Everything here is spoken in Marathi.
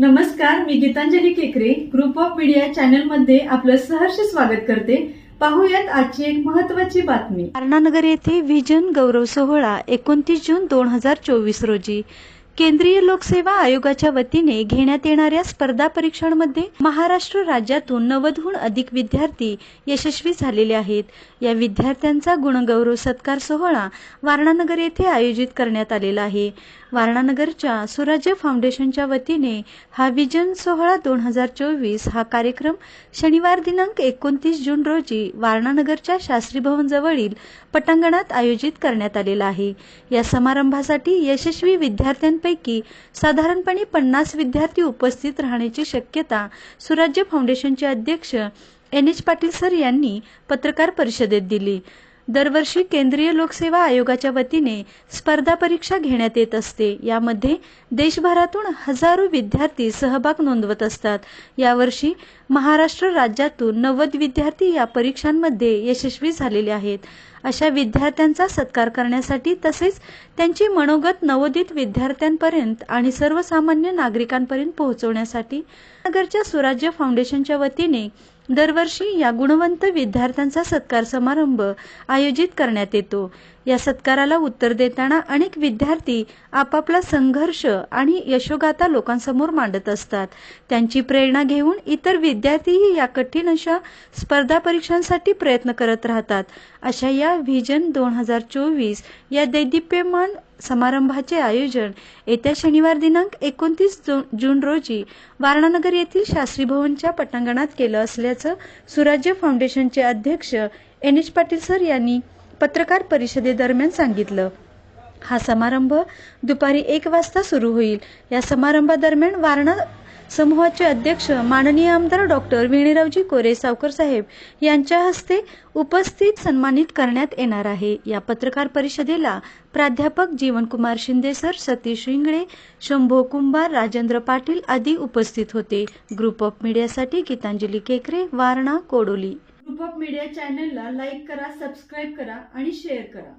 नमस्कार मी गीतांजली केकरे. ग्रुप ऑफ मीडिया चॅनलमध्ये आपलं सहर्ष स्वागत करते. पाहूयात आजची एक महत्वाची बातमी. अर्णानगर येथे व्हिजन गौरव सोहळा एकोणतीस जून दोन हजार चोवीस रोजी. केंद्रीय लोकसेवा आयोगाच्या वतीने घेण्यात येणाऱ्या स्पर्धा परीक्षांमध्ये महाराष्ट्र राज्यातून नव्वदहून अधिक विद्यार्थी यशस्वी झालेले आहेत. या विद्यार्थ्यांचा गुणगौरव सत्कार सोहळा वारणानगर येथे आयोजित करण्यात आलेला आहे. वारणानगरच्या सुराज्य फाउंडेशनच्या वतीने हा विजन सोहळा दोन हजार चोवीस हा कार्यक्रम शनिवार दिनांक एकोणतीस जून रोजी वारणानगरच्या शास्त्री भवन जवळील पटांगणात आयोजित करण्यात आलेला आहे. या समारंभासाठी यशस्वी विद्यार्थ्यांपैकी साधारणपणे पन्नास विद्यार्थी उपस्थित राहण्याची शक्यता सुराज्य फाउंडेशनचे अध्यक्ष एन एच पाटील सर यांनी पत्रकार परिषदेत दिली. दरवर्षी केंद्रीय लोकसेवा आयोगाच्या वतीने स्पर्धा परीक्षा घेण्यात येत असते. यामध्ये देशभरातून हजारो विद्यार्थी सहभाग नोंदवत असतात. यावर्षी महाराष्ट्र राज्यातून नव्वद विद्यार्थी या परीक्षांमध्ये यशस्वी झालेले आहेत. अशा विद्यार्थ्यांचा सत्कार करण्यासाठी तसेच त्यांची मनोगत नवोदित विद्यार्थ्यांपर्यंत आणि सर्वसामान्य नागरिकांपर्यंत पोहोचवण्यासाठी नगरच्या सुराज्य फाउंडेशनच्या वतीने दरवर्षी या गुणवंत विद्यार्थ्यांचा सत्कार समारंभ आयोजित करण्यात येतो. या सत्काराला उत्तर देताना अनेक विद्यार्थी आपापला संघर्ष आणि यशोगाथा लोकांसमोर मांडत असतात. त्यांची प्रेरणा घेऊन इतर विद्यार्थीही या कठीण अशा स्पर्धा परीक्षांसाठी प्रयत्न करत राहतात. अशा या व्हिजन दोन हजार चोवीस या दैदिप्यमान समारंभाचे आयोजन येत्या शनिवार दिनांक एकोणतीस जून रोजी वारणानगर येथील शास्त्री भवनच्या पटांगणात केलं असल्याचं सुराज्य फाउंडेशनचे अध्यक्ष एन एच पाटील सर यांनी पत्रकार परिषदेदरम्यान सांगितलं. हा समारंभ दुपारी एक वाजता सुरू होईल. या समारंभादरम्यान वारणा समूहाचे अध्यक्ष माननीय आमदार डॉक्टर विणीरावजी कोरे सावकर साहेब यांच्या हस्ते उपस्थित सन्मानित करण्यात येणार आहे. या पत्रकार परिषदेला प्राध्यापक जीवनकुमार शिंदे सर सतीश रिंगळे शंभो कुंभार राजेंद्र पाटील आदी उपस्थित होते. Group of मीडियासाठी Geetanjali Kekare Warna Kodoli. Group of media चॅनलला लाईक करा सबस्क्राईब करा आणि शेअर करा.